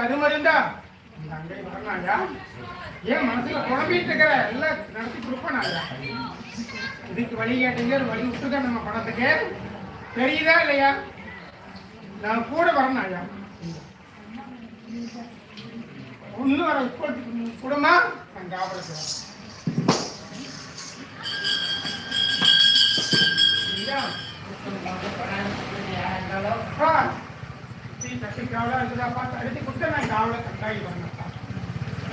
அருமருந்தா? இந்த அண்டை வரலாயா? ஏன் மனசுல குழம்பிட்டு இருக்கிற எல்லாம் நடத்தி கொடுப்பனாயா இதுக்கு வழி கேட்டீங்க வழி விட்டுக்க நம்ம பணத்துக்கு தெரியுதா இல்லையா? நான் கூட வரணும்யா ஒண்ணு வர குடுமா? நான் காவலுக்கு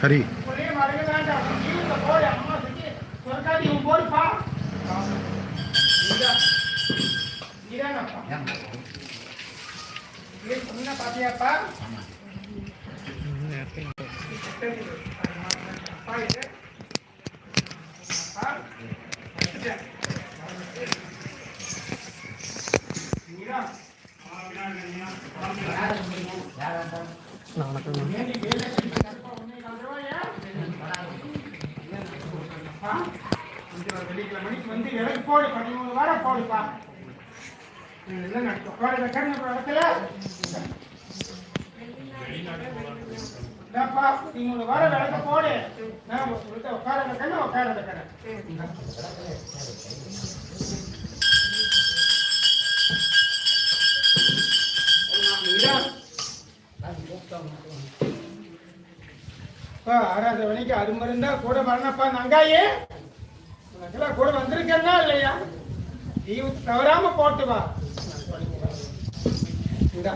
ஹரி. ஒரே மரங்களாண்டா ஜீவித போய் அம்மா செஞ்சு சொர்க்காதி உன் போடுப்பா. மணிக்கு வந்து இறக்கி போடு பதிமூணு வாரம் போடுப்பா என்ன நடக்கும் போடு வைக்கிறேன் இடத்துல அப்பா இந்தாப்பா பதிமூணு வாரம் விளக்க போடு நான் உங்கள்கிட்ட உட்கார வைக்கிறேன் உட்கார வைக்கிறேன் ஆறாவது மணிக்கு அது மருந்தா கூட வரணும்ப்பா நங்காயே உனக்கெல்லாம் கூட வந்திருக்கேன்னா இல்லையா லீவு தவறாம போட்டு வா இந்தா.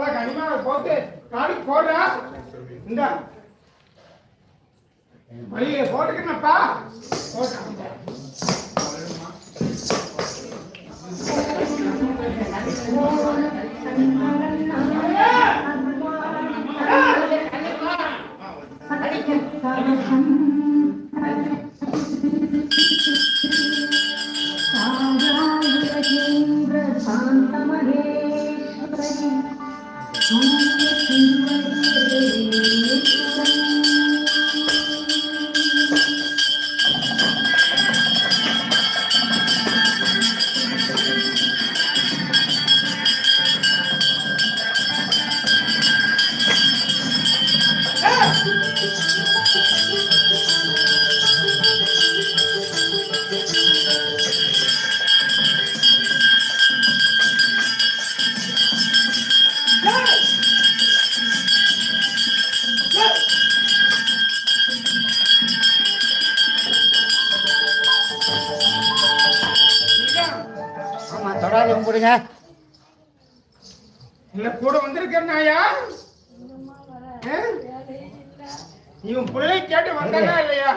பா, கனிமாவை போட்டு காலுக்கு போடுறா இந்தா. வழியில போட்டுக்கணும்ப்பா. போட்டு நீ உன் பிள்ளை கேட்டு வந்தானா இல்லையா.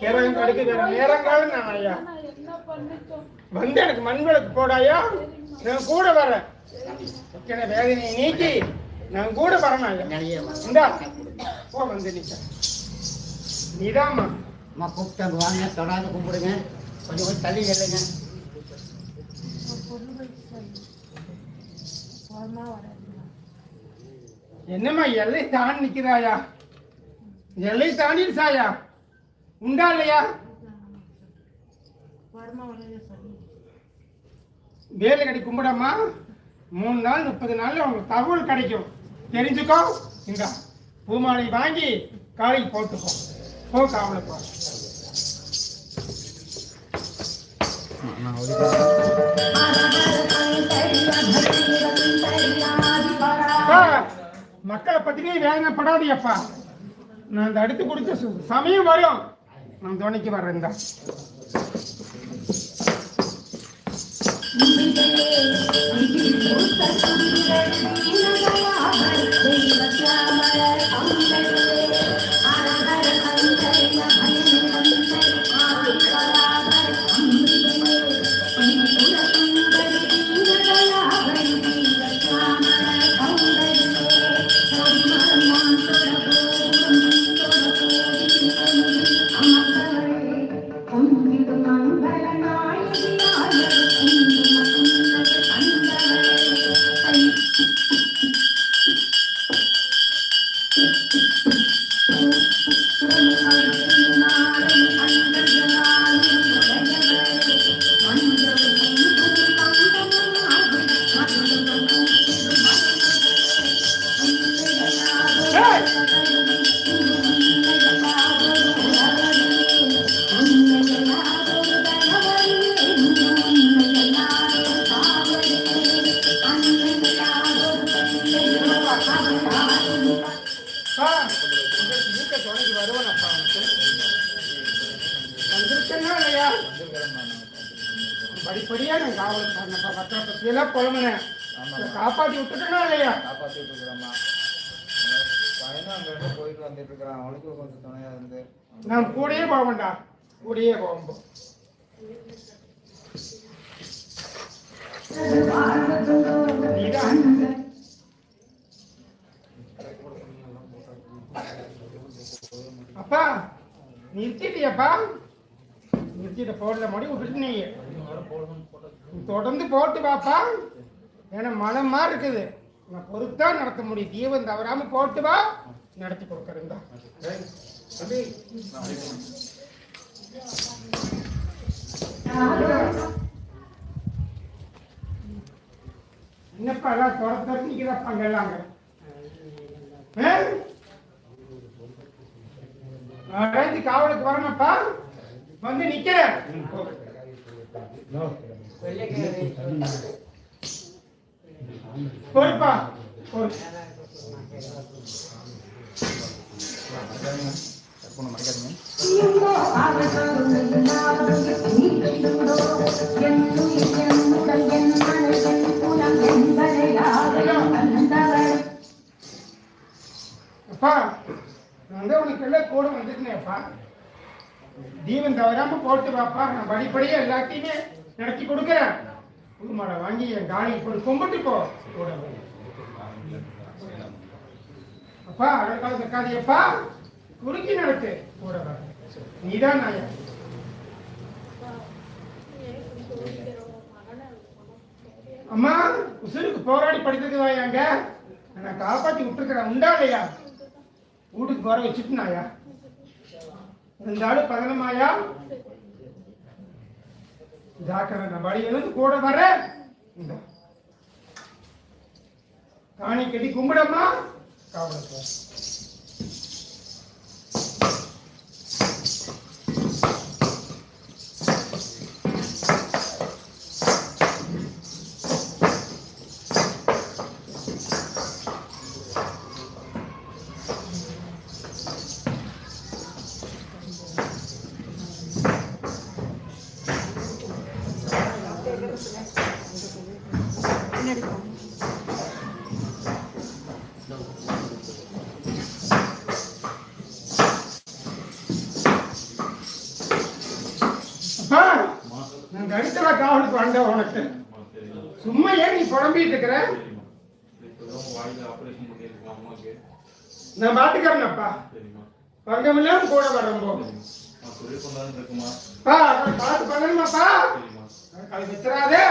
கேரளம் கடைக்கு வேற நேரங்காலம் நான் ஐயா. நான் என்ன பண்ணிட்டோம்? வந்து எனக்கு மண் விளக்கு போடாயா? நான் கூட வரேன் வேதனையை நீக்கி நான் கூட வரணும். இந்தா. போ வந்து நிக்க நீதாம்மா. அம்மா கூப்பிட்டாங்க வாங்க. தொடாத கும்பிடுங்க. கொஞ்சம் கொஞ்சம் தள்ளி இல்லைங்க வரமா வராதுமா என்னம்மா எல்லை தாண்டி நிக்கிறாயா? எல்லை தாண்டி சாயா உண்டா இல்லையா? வரமா வராது வேலை கடை கும்பிடம்மா மூணு நாள் முப்பது நாள்ல உங்களுக்கு தகவல் கிடைக்கும். தெரிஞ்சுக்கோ. இங்க பூமாலை வாங்கி காலையில் போட்டுக்கோ. போ காவலை போ. அப்பா, மக்களை பத்தினே வேதனைப்படாதீப்பா நான் இந்த அடுத்து கொடுத்த சு- சமயம் வரும். நான் துணைக்கு வர்றேன் தான் இதை காப்பாத்தி விட்டுட்டனா இல்லையா? காப்பாற்றிட்டு இருக்கிறாம்மா பையனும் அங்கே போயிட்டு வந்துட்டு இருக்கிறான். அவனுக்கு கொஞ்சம் துணையா இருந்து. நான் கூடயே போக வேண்டாம் கூடயே நீதான் அப்பா நிறுத்திட்டியாப்பா. நிறுத்திட்ட போடல மடி விட்டுட்டு நீ. தொடர்ந்து போட்டு வாப்பா ஏன்னா மழை மாதிரி இருக்குது. நான் பொறுத்தா நடத்த முடியும். தீபம் தவறாம போட்டு வா. நடத்தி கொடுக்கறேன். என்னப்பா எல்லாம் எல்லாம் அங்க. ஆ? அடைஞ்சு காவலுக்கு வரணும்ப்பா வந்து நிக்கிறேன். பொறுப்பா பொறு அப்பா நான் தான் உனக்கு எல்லாம் கூட வந்துருந்தேன்ப்பா தீபம் தவறாம போட்டு வாப்பா நான் படிப்படியே எல்லாத்தையுமே நடத்தி கொடுக்குறேன். புது மரம் வாங்கி என் காணி இப்படி கும்பிட்டு போ. கூட வா. அப்பா அழகாக இருக்காதியப்பா குறுக்கி நடத்து கூட வர நீதான் நாயா. அம்மா உசுருக்கு போராடி படித்தது வாயாங்க நான் காப்பாத்தி விட்டுருக்கிறேன் உண்டா இல்லையா வீட்டுக்கு போற வச்சுட்டு நாயா? இருந்தாலும் பதனமாயா? ஜாக்கிரதை நான் வழியிலிருந்து கூட வர இந்த காணி கட்டி கும்பிடம்மா காவலுக்கு வந்த உனக்கு. சும்மா ஏன் நீ புலம்பிட்டு இருக்கிற? நான் பாத்துக்கிறேன்ப்பா பங்கமில்லாம் கூட வரம்போது பா. அதான் பார்த்து பண்ணணுமாப்பா? வச்சிடாதே.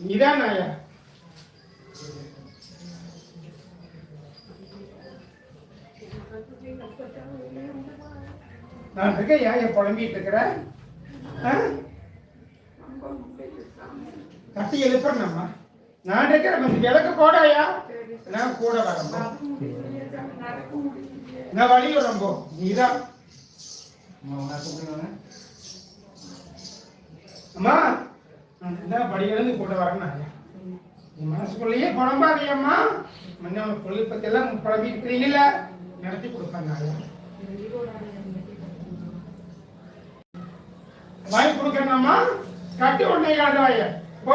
நீதான் நாயா நான் இருக்க ஏன் என் புலம்பிட்டு இருக்கிறேன்? கட்டி எழுப்புறேன்மா நான் இருக்கிறேன் கொஞ்சம் விளக்கு போடாயா? நான் கூட வரேன் நான் வழி வரம்போ நீதான். அம்மா இதான் படி எழுந்து கூட வரேன் என் மனசுக்குள்ளேயே குழம்பாதையம்மா முன்ன தொழில் பத்தி எல்லாம் புலம்பி இருக்கிறீங்கள நடத்தி கொடுப்பாங்க வாய் வாங்கி கட்டி உடனே காட்டுவாய. போ.